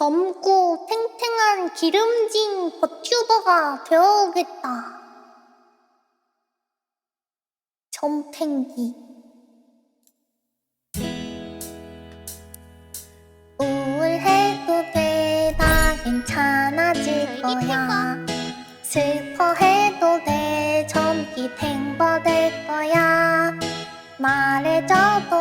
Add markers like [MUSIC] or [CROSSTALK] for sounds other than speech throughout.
젊고 탱탱한 기름진 버튜버가 되어오겠다. 점탱기. 우울해도 돼, 다 괜찮아질 거야. 슬퍼해도 돼, 젊기 탱버 될 거야. 말해줘도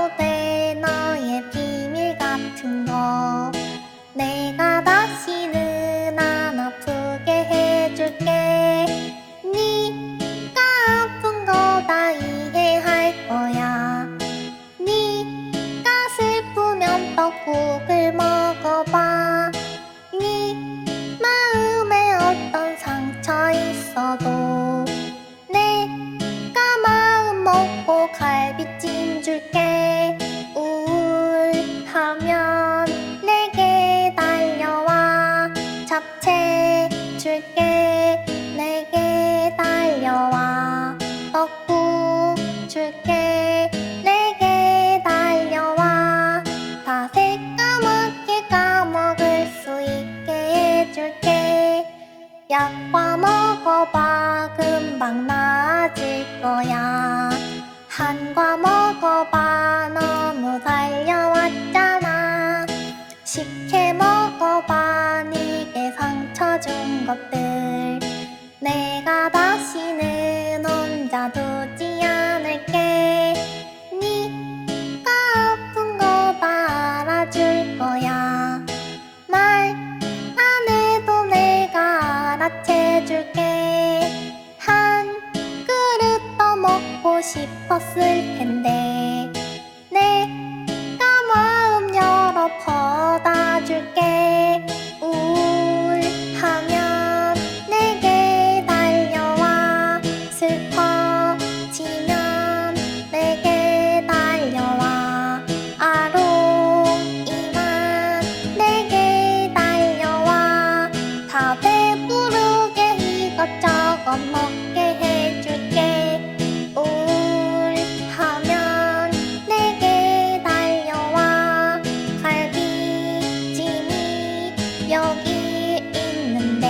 내게 달려와. 떡국 줄게. 내게 달려와. 다 새까맣게 까먹을 수 있게 해줄게. 약과 먹어봐. 금방 나아질 거야. 한과 먹어봐. 너무 달려왔잖아. 식혜 먹어봐. 네게 상처 준 것들. 내가 다시는 혼자 두지 않을게. 네가 아픈 거 다 알아줄 거야. 말 안 해도 내가 알아채줄게. 한 그릇 더 먹고 싶었을 텐데. 여기 있는데.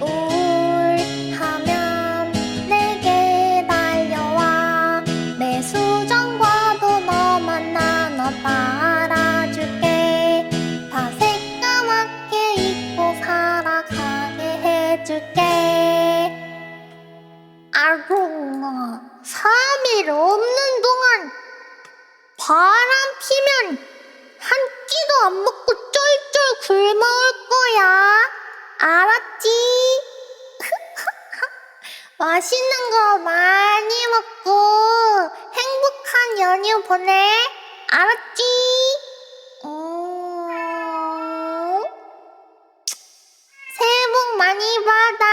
우울하면 내게 달려와. 매수정과도 너만 나눠 알아줄게. 다 새까맣게 잊고 살아가게 해줄게. 아롱아, 3일 없는 동안 바람 피면 한 끼도 안 먹고 술 먹을 거야. 알았지? [LAUGHS] 맛있는 거 많이 먹고 행복한 연휴 보내. 알았지? 새해 복 많이 받아.